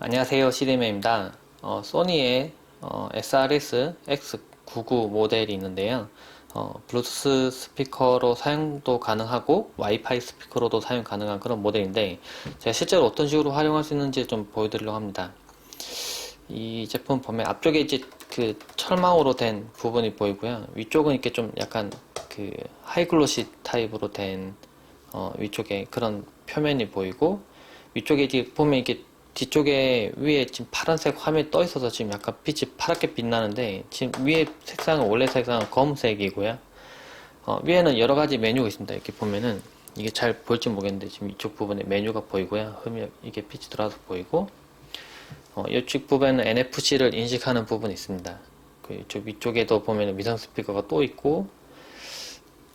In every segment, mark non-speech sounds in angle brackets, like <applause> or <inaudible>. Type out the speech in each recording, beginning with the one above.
안녕하세요 시리맨입니다. 어, 소니의 어, SRS X99 모델이 있는데요. 어, 블루투스 스피커로 사용도 가능하고 와이파이 스피커로도 사용 가능한 그런 모델인데 제가 실제로 어떤 식으로 활용할 수 있는지 좀 보여드리려고 합니다. 이 제품 보면 앞쪽에 이제 그 철망으로 된 부분이 보이고요. 위쪽은 이렇게 좀 약간 그 하이글로시 타입으로 된 어, 위쪽에 그런 표면이 보이고 위쪽에 이제 보면 이게 뒤쪽에 위에 지금 파란색 화면이 떠 있어서 지금 약간 빛이 파랗게 빛나는데 지금 위에 색상은 원래 색상은 검은색이고요. 어, 위에는 여러 가지 메뉴가 있습니다. 이렇게 보면은 이게 잘 보일지 모르겠는데 지금 이쪽 부분에 메뉴가 보이고요. 흠이 이게 빛이 들어와서 보이고 어, 이쪽 부분에는 NFC를 인식하는 부분이 있습니다. 그 이쪽 위쪽에도 보면은 미상 스피커가 또 있고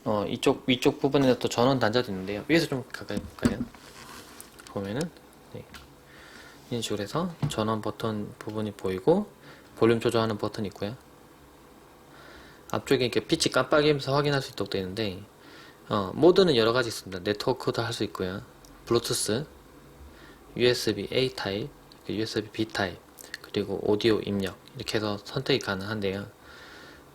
어, 이쪽 위쪽 부분에는 또 전원 단자도 있는데요. 위에서 좀 가까이 볼까요? 보면은 네. 식으로 해서 전원 버튼 부분이 보이고 볼륨 조절하는 버튼이 있고요. 앞쪽에 이렇게 빛이 깜빡이면서 확인할 수 있도록 되어 있는데 어, 모드는 여러 가지 있습니다. 네트워크도 할 수 있고요. 블루투스, USB A 타입, USB B 타입, 그리고 오디오 입력 이렇게 해서 선택이 가능한데요.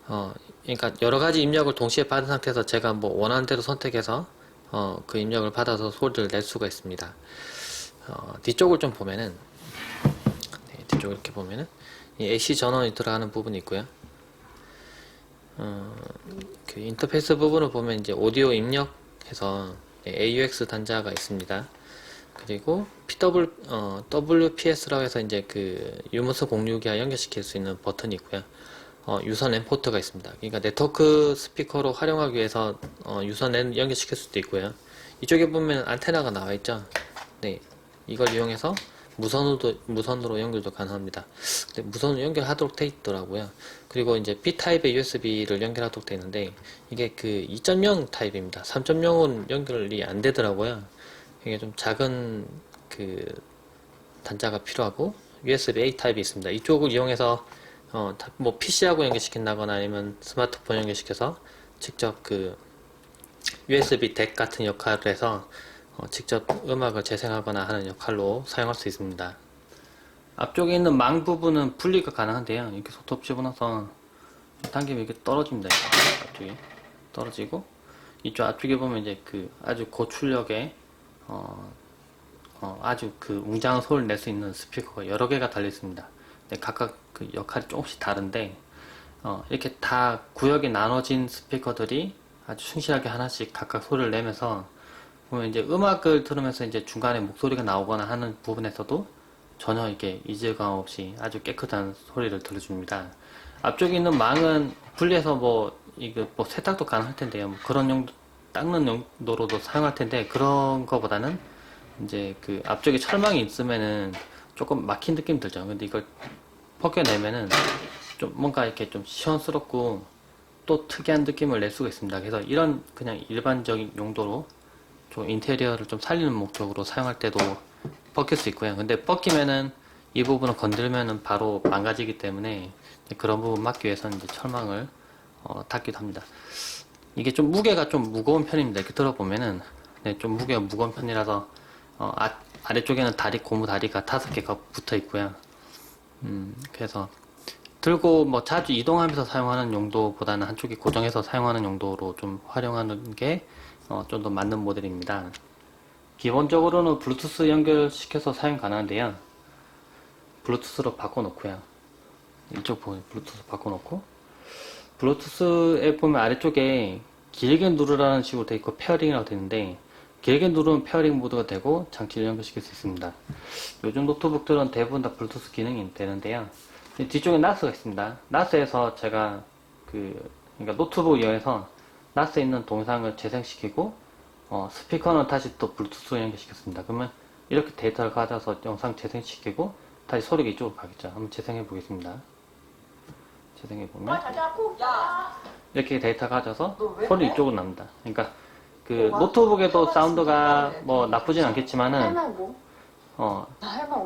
어, 그러니까 여러 가지 입력을 동시에 받은 상태에서 제가 뭐 원하는 대로 선택해서 어, 그 입력을 받아서 소리를 낼 수가 있습니다. 어, 뒤쪽을 좀 보면은 네, 뒤쪽 이렇게 보면은 이 AC 전원이 들어가는 부분이 있고요. 어, 그 인터페이스 부분을 보면 이제 오디오 입력해서 네, AUX 단자가 있습니다. 그리고 PW, 어, WPS라고 해서 이제 그 유무선 공유기와 연결시킬 수 있는 버튼이 있고요. 어, 유선 램 포트가 있습니다. 그러니까 네트워크 스피커로 활용하기 위해서 어, 유선 램 연결시킬 수도 있고요. 이쪽에 보면 안테나가 나와 있죠. 네, 이걸 이용해서 무선으로 무선으로 연결도 가능합니다. 근데 무선으로 연결하도록 돼 있더라고요. 그리고 이제 B 타입의 USB를 연결하도록 돼 있는데 이게 그 2.0 타입입니다. 3.0은 연결이 안 되더라고요. 이게 좀 작은 그 단자가 필요하고 USB A 타입이 있습니다. 이쪽을 이용해서 어, 다- 뭐 PC하고 연결시킨다거나 아니면 스마트폰 연결시켜서 직접 그 USB 덱 같은 역할을 해서 어, 직접 음악을 재생하거나 하는 역할로 사용할 수 있습니다. 앞쪽에 있는 망 부분은 분리가 가능한데요. 이렇게 손톱 집어넣어서 당기면 이렇게 떨어집니다. 앞쪽에 떨어지고 이쪽 앞쪽에 보면 이제 그 아주 고출력의 어, 어, 아주 그 웅장한 소리를 낼 수 있는 스피커가 여러 개가 달려 있습니다. 네, 각각 그 역할이 조금씩 다른데 어, 이렇게 다 구역이 나눠진 스피커들이 아주 충실하게 하나씩 각각 소리를 내면서 이제 음악을 들으면서 이제 중간에 목소리가 나오거나 하는 부분에서도 전혀 이렇게 이질감 없이 아주 깨끗한 소리를 들려줍니다. 앞쪽에 있는 망은 분리해서 뭐 이거 뭐 세탁도 가능할 텐데요. 뭐 그런 용도 닦는 용도로도 사용할 텐데 그런 거보다는 이제 그 앞쪽에 철망이 있으면은 조금 막힌 느낌 들죠. 근데 이걸 벗겨내면은 좀 뭔가 이렇게 좀 시원스럽고 또 특이한 느낌을 낼 수가 있습니다. 그래서 이런 그냥 일반적인 용도로 좀 인테리어를 좀 살리는 목적으로 사용할 때도 벗길 수 있고요. 근데 벗기면은 이 부분을 건들면은 바로 망가지기 때문에 그런 부분 막기 위해서는 이제 철망을 어, 닫기도 합니다. 이게 좀 무게가 좀 무거운 편입니다. 이렇게 들어보면은 네, 좀 무게가 무거운 편이라서 어, 아, 아래쪽에는 다리 고무 다리가 다섯 개가 붙어 있고요. 음, 그래서 들고 뭐 자주 이동하면서 사용하는 용도보다는 한쪽에 고정해서 사용하는 용도로 좀 활용하는 게 어, 좀 더 맞는 모델입니다. 기본적으로는 블루투스 연결시켜서 사용 가능한데요. 블루투스로 바꿔놓고요. 이쪽 보면 블루투스 바꿔놓고 블루투스에 보면 아래쪽에 길게 누르라는 식으로 되어 있고 페어링이라고 되어 있는데 길게 누르면 페어링 모드가 되고 장치를 연결시킬 수 있습니다. 요즘 노트북들은 대부분 다 블루투스 기능이 되는데요. 뒤쪽에 나스가 있습니다. 나스에서 제가 그 그러니까 노트북 이용해서 나스에 있는 동영상을 재생시키고 어, 스피커는 다시 또 블루투스로 연결시켰습니다. 그러면 이렇게 데이터를 가져서 영상 재생시키고 다시 소리가 이쪽으로 가겠죠. 한번 재생해 보겠습니다. 재생해 보면 야, 이렇게 데이터 가져서 소리? 이쪽으로 납니다. 그러니까 그 와, 노트북에도 뭐 사운드가 뭐 나쁘진 않겠지만은 뭐? 어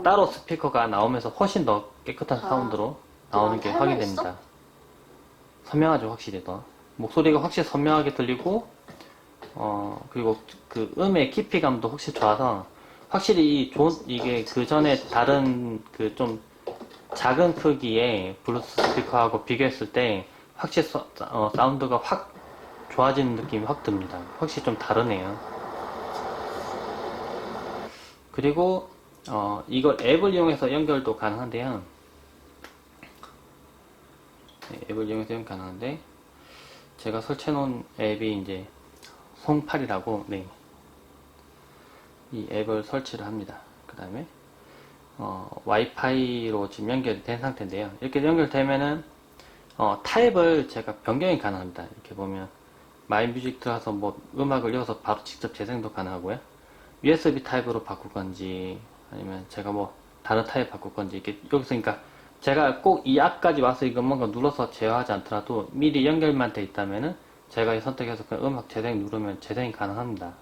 따로 스피커가 나오면서 훨씬 더 깨끗한 아, 사운드로 나오는 게 확인됩니다. 선명하죠, 확실히 더. 목소리가 확실히 선명하게 들리고, 어, 그리고 그 음의 깊이감도 확실히 좋아서 확실히 이 존, 이게 그 전에 다른 그 좀 작은 크기의 블루투스 스피커하고 비교했을 때 확실히 서- 어, 사운드가 확 좋아지는 느낌이 확 듭니다. 확실히 좀 다르네요. 그리고 어, 이걸 앱을 이용해서 연결도 가능한데요. 네, 앱을 이용해서 연결 가능한데 제가 설치해 놓은 앱이 이제 송팔이라고 네. 이 앱을 설치를 합니다. 그 다음에 어, 와이파이로 지금 연결이 된 상태인데요. 이렇게 연결되면은 어, 타입을 제가 변경이 가능합니다. 이렇게 보면 마이뮤직 들어가서 뭐 음악을 이어서 바로 직접 재생도 가능하고요. USB 타입으로 바꿀 건지 아니면 제가 뭐 다른 타입 바꿀 건지 이렇게 여기서 그러니까 제가 꼭 이 앞까지 와서 이거 뭔가 눌러서 제어하지 않더라도 미리 연결만 돼 있다면은 제가 이 선택해서 그냥 음악 재생 누르면 재생이 가능합니다.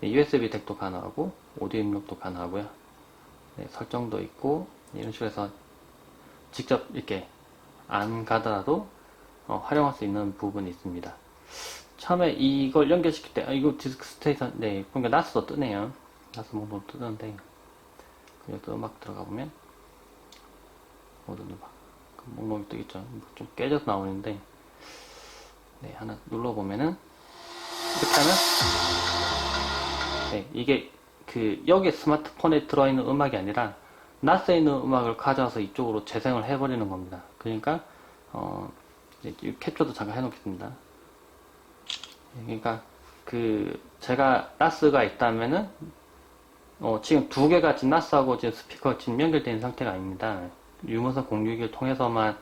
네, USB 덱도 가능하고 오디오 입력도 가능하고요. 네, 설정도 있고 이런 식으로 해서 직접 이렇게 안 가더라도 어, 활용할 수 있는 부분이 있습니다. 처음에 이걸 연결시킬 때, 아, 이거 디스크 스테이션, 네, 그러니까 나스도 뜨네요. 나스 목록 뜨는데, 여기 또 음악 들어가 보면, 모든 음악. 그 목록이 뜨겠죠. 좀 깨져서 나오는데, 네, 하나 눌러보면은, 이렇게 하면, 네, 이게 그, 여기 스마트폰에 들어있는 음악이 아니라, 나스에 있는 음악을 가져와서 이쪽으로 재생을 해버리는 겁니다. 그러니까, 어, 캡처도 잠깐 해놓겠습니다. 그러니까 그 제가 나스가 있다면은 어 지금 두 개가 지금 나스하고 지금 스피커 지금 있는 상태가 아닙니다. 유무선 공유기를 통해서만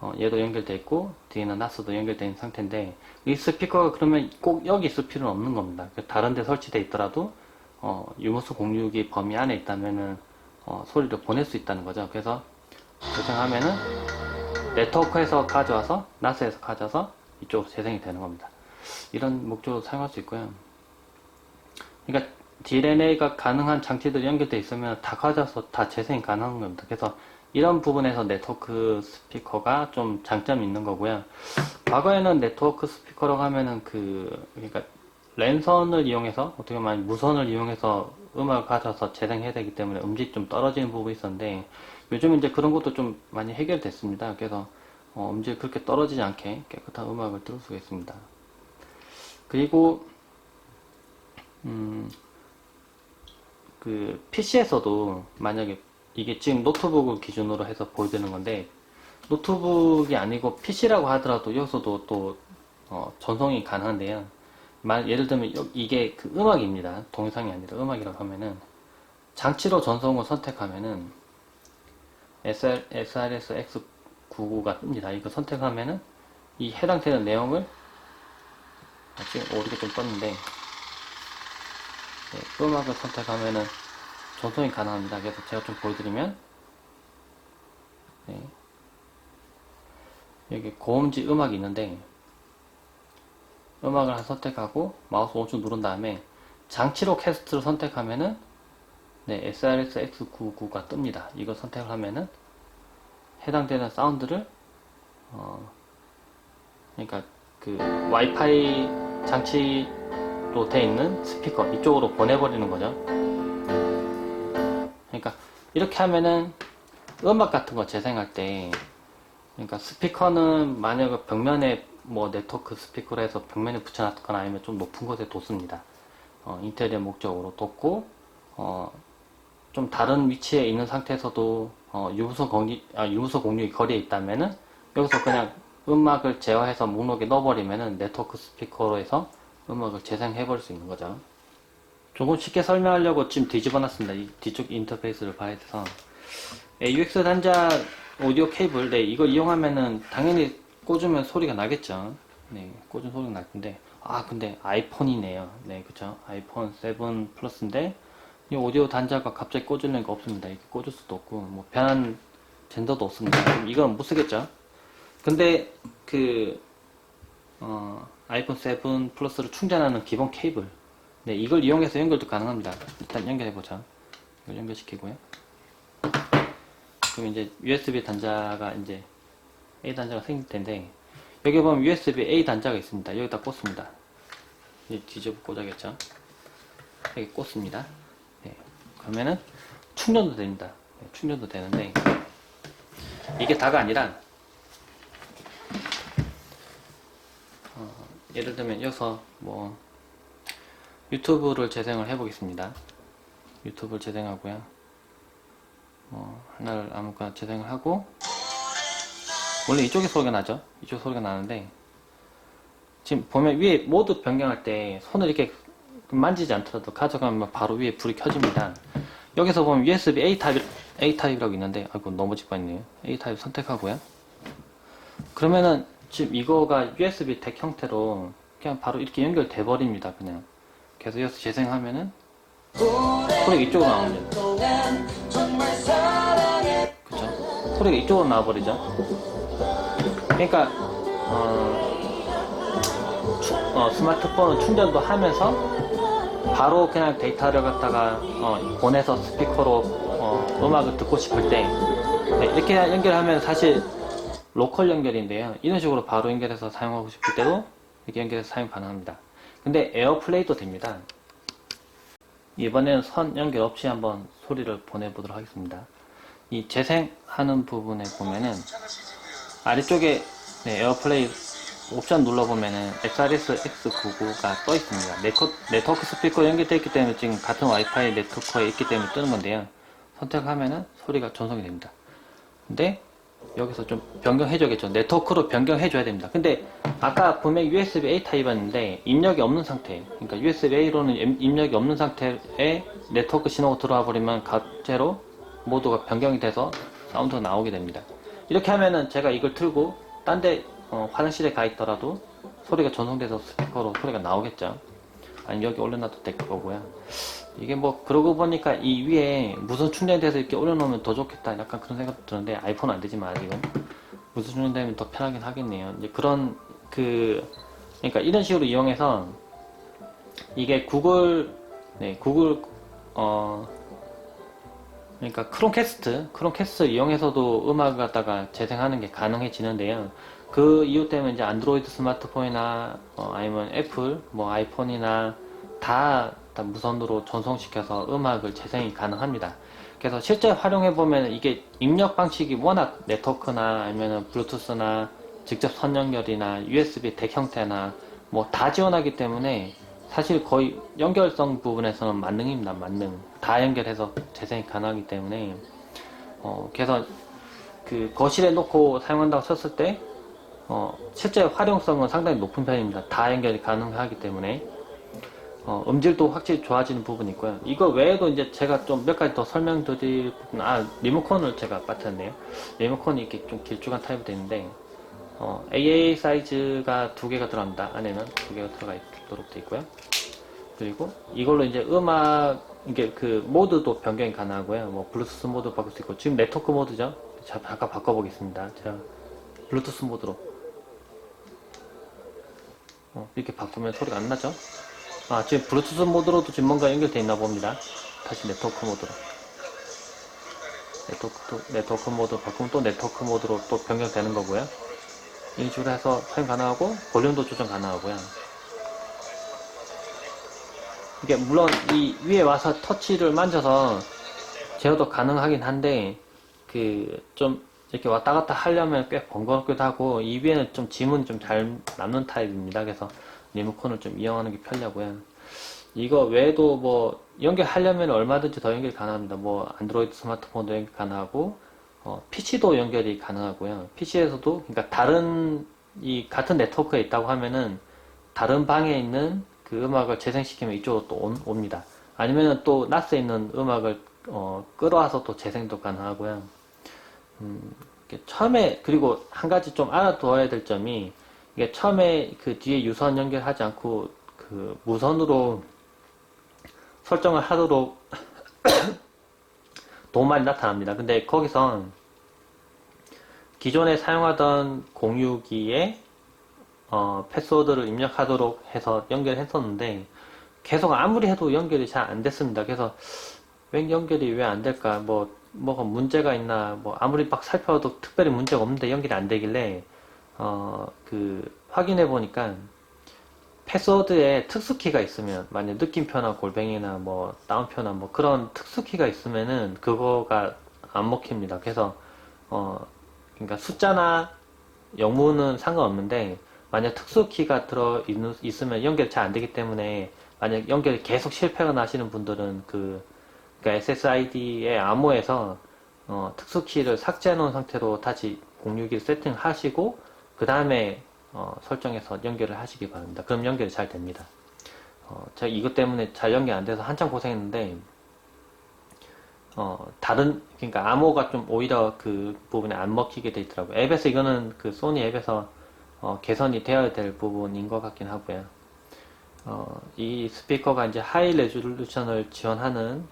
어 얘도 연결돼 있고 뒤에는 나스도 있는 상태인데 이 스피커가 그러면 꼭 여기 있을 필요는 없는 겁니다. 그 다른 데 설치되어 있더라도 어 유무선 공유기 범위 안에 있다면은 어 소리를 보낼 수 있다는 거죠. 그래서 재생하면은 네트워크에서 가져와서 나스에서 가져와서 이쪽으로 재생이 되는 겁니다. 이런 목적으로 사용할 수 있고요. 그러니까 DLNA가 가능한 장치들이 연결되어 있으면 다 가져서 다 재생이 가능한 겁니다. 그래서 이런 부분에서 네트워크 스피커가 좀 장점이 있는 거고요. 과거에는 네트워크 스피커라고 하면은 그, 그러니까 랜선을 이용해서, 어떻게 보면 무선을 이용해서 음악을 가져서 재생해야 되기 때문에 음질이 좀 떨어지는 부분이 있었는데, 요즘 이제 그런 것도 좀 많이 해결됐습니다. 그래서 어, 음질이 그렇게 떨어지지 않게 깨끗한 음악을 들을 수가 있습니다. 그리고 음, 그 PC에서도 만약에 이게 지금 노트북을 기준으로 해서 보여드리는 건데 노트북이 아니고 PC라고 하더라도 여기서도 또 어, 전송이 가능한데요. 만- 예를 들면 여- 이게 그 음악입니다. 동영상이 아니라 음악이라고 하면은 장치로 전송을 선택하면은 SR, SRS X99가 뜹니다. 이거 선택하면은 이 해당되는 내용을 아, 지금 오르게 좀 떴는데 네, 음악을 선택하면은 전송이 가능합니다. 그래서 제가 좀 보여드리면 네. 여기 고음질 음악이 있는데 음악을 선택하고 마우스 오른쪽 누른 다음에 장치로 캐스트를 선택하면은 네, SRS X99가 뜹니다. 이거 선택을 하면은 해당되는 사운드를 어 그러니까 그 와이파이 장치로 돼 있는 스피커 이쪽으로 보내버리는 거죠. 그러니까 이렇게 하면은 음악 같은 거 재생할 때 그러니까 스피커는 만약에 벽면에 뭐 네트워크 스피커로 해서 벽면에 붙여놨거나 아니면 좀 높은 곳에 뒀습니다. 어, 인테리어 목적으로 뒀고 어, 좀 다른 위치에 있는 상태에서도 어, 유무선 공유 아, 유무선 공유기 거리에 있다면은 여기서 그냥 음악을 제어해서 목록에 넣어버리면은 네트워크 스피커로 해서 음악을 재생해버릴 수 있는 거죠. 조금 쉽게 설명하려고 지금 뒤집어 놨습니다. 이 뒤쪽 인터페이스를 봐야 돼서. AUX 단자 오디오 케이블, 네, 이거 이용하면은 당연히 꽂으면 소리가 나겠죠. 네, 꽂은 소리가 날 텐데. 아, 근데 아이폰이네요. 네, 그쵸. 아이폰 7 플러스인데, 이 오디오 단자가 갑자기 꽂으려니까 없습니다. 이렇게 꽂을 수도 없고, 뭐, 변한 젠더도 없습니다. 이건 못 쓰겠죠. 근데, 그, 어, 아이폰 7 플러스를 충전하는 기본 케이블. 네, 이걸 이용해서 연결도 가능합니다. 일단 연결해보자. 이걸 연결시키고요. 그럼 이제 USB 단자가 이제 A 단자가 생길 텐데, 여기 보면 USB A 단자가 있습니다. 여기다 꽂습니다. 이제 뒤집어 꽂아야겠죠? 여기 꽂습니다. 네. 그러면은 충전도 됩니다. 네, 충전도 되는데 이게 다가 아니라 어, 예를 들면 여기서 뭐 유튜브를 재생을 해보겠습니다. 유튜브를 재생하고요. 뭐 하나를 아무거나 재생을 하고 원래 이쪽에 소리가 나죠. 이쪽 소리가 나는데 지금 보면 위에 모드 변경할 때 손을 이렇게 만지지 않더라도 가져가면 바로 위에 불이 켜집니다. 여기서 보면 USB A 타입 A 타입이라고 있는데 아이고 너무 짚어있네요. A 타입 선택하고요. 그러면은 지금 이거가 USB 덱 형태로 그냥 바로 이렇게 연결돼 버립니다. 그냥 그래서 여기서 재생하면은 소리가 이쪽으로 나옵니다. 그쵸? 소리가 이쪽으로 나와버리죠. 그러니까 어, 추- 어, 스마트폰은 충전도 하면서 바로 그냥 데이터를 갖다가 어, 보내서 스피커로 어, 음악을 듣고 싶을 때 네, 이렇게 연결하면 사실 로컬 연결인데요. 이런 식으로 바로 연결해서 사용하고 싶을 때도 이렇게 연결해서 사용 가능합니다. 근데 에어플레이도 됩니다. 이번에는 선 연결 없이 한번 소리를 보내보도록 하겠습니다. 이 재생하는 부분에 보면은 아래쪽에 네, 에어플레이 옵션 눌러보면은 XRS X99가 떠 있습니다. 네코, 네트워크 스피커 연결되어 있기 때문에 지금 같은 와이파이 네트워크에 있기 때문에 뜨는 건데요. 선택하면은 소리가 전송이 됩니다. 근데 여기서 좀 변경해줘야겠죠. 네트워크로 변경해줘야 됩니다. 근데 아까 분명히 USB A 타입이었는데 입력이 없는 상태. 그러니까 USB A로는 입력이 없는 상태에 네트워크 신호가 들어와 버리면 갑제로 모드가 변경이 돼서 사운드가 나오게 됩니다. 이렇게 하면은 제가 이걸 틀고 딴데 어, 화장실에 가 있더라도 소리가 전송돼서 스피커로 소리가 나오겠죠. 아니 여기 올려놔도 될 거고요. 이게 뭐 그러고 보니까 이 위에 무선 충전돼서 이렇게 올려놓으면 더 좋겠다. 약간 그런 생각도 드는데 아이폰은 안 되지만 아직은 무선 충전되면 더 편하긴 하겠네요. 이제 그런 그 그러니까 이런 식으로 이용해서 이게 구글 네 구글 어 그러니까 크롬캐스트, 크롬캐스트 이용해서도 음악을 갖다가 재생하는 게 가능해지는데요. 그 이유 때문에 이제 안드로이드 스마트폰이나 어, 아니면 애플, 뭐 아이폰이나 다, 다 무선으로 전송시켜서 음악을 재생이 가능합니다. 그래서 실제 활용해 보면 이게 입력 방식이 워낙 네트워크나 아니면 블루투스나 직접 선 연결이나 USB 덱 형태나 뭐 다 지원하기 때문에 사실 거의 연결성 부분에서는 만능입니다. 만능. 다 연결해서 재생이 가능하기 때문에 어, 그래서 그 거실에 놓고 사용한다고 쳤을 때 어, 실제 활용성은 상당히 높은 편입니다. 다 연결이 가능하기 때문에 어, 음질도 확실히 좋아지는 부분이 있고요. 이거 외에도 이제 제가 좀 몇 가지 더 설명드릴 부분, 아 리모컨을 제가 빠뜨렸네요. 리모컨이 이렇게 좀 길쭉한 타입이 되는데 어, AA 사이즈가 두 개가 들어갑니다. 안에는 두 개가 들어가 있도록 되어 있고요. 그리고 이걸로 이제 음악 이게 그 모드도 변경이 가능하고요. 뭐 블루투스 모드 바꿀 수 있고 지금 네트워크 모드죠. 자 잠깐 바꿔보겠습니다. 제가 블루투스 모드로 어, 이렇게 바꾸면 소리가 안 나죠? 아 지금 블루투스 모드로도 지금 뭔가 연결되어 있나 봅니다. 다시 네트워크 모드로 네트워크 네트워크 모드 바꾸면 또 네트워크 모드로 또 변경되는 거고요. 이런 식으로 해서 사용 가능하고 볼륨도 조정 가능하고요. 이게 물론 이 위에 와서 터치를 만져서 제어도 가능하긴 한데 그 좀 이렇게 왔다 갔다 하려면 꽤 번거롭기도 하고 이 위에는 좀 짐은 좀 잘 남는 타입입니다. 그래서 리모컨을 좀 이용하는 게 편리하고요. 이거 외에도 뭐 연결하려면 얼마든지 더 연결 가능합니다. 뭐 안드로이드 스마트폰도 연결 가능하고 어, PC도 연결이 가능하고요. PC에서도 그러니까 다른 이 같은 네트워크에 있다고 하면은 다른 방에 있는 그 음악을 재생시키면 이쪽으로 또 온- 옵니다. 아니면은 또 NAS에 있는 음악을 어, 끌어와서 또 재생도 가능하고요. 음, 처음에 그리고 한 가지 좀 알아두어야 될 점이 이게 처음에 그 뒤에 유선 연결하지 않고 그 무선으로 설정을 하도록 <coughs> 도움이 나타납니다. 근데 거기서 기존에 사용하던 공유기에 어, 패스워드를 입력하도록 해서 연결했었는데 계속 아무리 해도 연결이 잘 안 됐습니다. 그래서 왜 연결이 왜 안 될까? 뭐 뭐가 문제가 있나? 뭐 아무리 막 살펴도 특별히 문제가 없는데 연결이 안 되길래 어, 그 확인해 보니까 패스워드에 특수키가 있으면 만약 느낌표나 골뱅이나 뭐 다운표나 뭐 그런 특수키가 있으면은 그거가 안 먹힙니다. 그래서 어 그러니까 숫자나 영문은 상관없는데 만약 특수키가 들어 있으면 연결이 잘안 되기 때문에 만약 연결이 계속 실패가 나시는 분들은 그 그러니까 SSID의 암호에서 어, 특수키를 삭제해 놓은 상태로 다시 공유기를 세팅하시고 그 다음에 어, 설정해서 연결을 하시기 바랍니다. 그럼 연결이 잘 됩니다. 어, 제가 이것 때문에 잘 연결 안 돼서 한참 고생했는데 어, 다른 그러니까 암호가 좀 오히려 그 부분에 안 먹히게 돼 있더라고요. 앱에서 이거는 그 소니 앱에서 어, 개선이 되어야 될 부분인 것 같긴 하고요. 어, 이 스피커가 이제 하이 레졸루션을 지원하는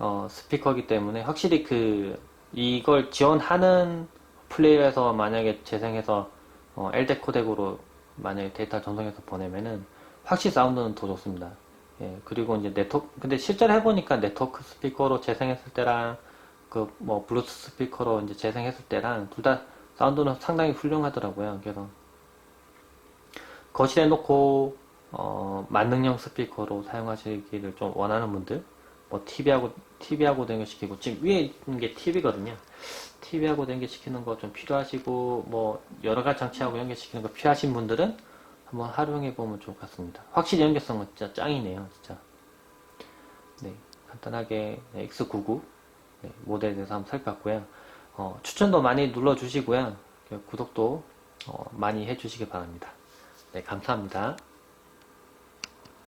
어, 스피커이기 때문에 확실히 그 이걸 지원하는 플레이어에서 만약에 재생해서 어, LDAC 코덱으로 만약에 데이터 전송해서 보내면은 확실히 사운드는 더 좋습니다. 예, 그리고 이제 네트워크, 근데 실제로 해보니까 네트워크 스피커로 재생했을 때랑 그 뭐 블루투스 스피커로 이제 재생했을 때랑 둘 다 사운드는 상당히 훌륭하더라고요. 그래서 거실에 놓고 어, 만능형 스피커로 사용하시기를 좀 원하는 분들, 뭐 TV하고 TV하고 연결시키고 지금 위에 있는 게 TV거든요. TV하고 연결시키는 거 좀 필요하시고 뭐 여러 가지 장치하고 연결시키는 거 필요하신 분들은 한번 활용해 보면 좋을 것 같습니다. 확실히 연결성은 진짜 짱이네요, 진짜. 네, 간단하게 네, X99 네, 모델에 대해서 한번 살펴봤고요. 어, 추천도 많이 눌러주시고요. 구독도 어, 많이 해주시기 바랍니다. 네, 감사합니다.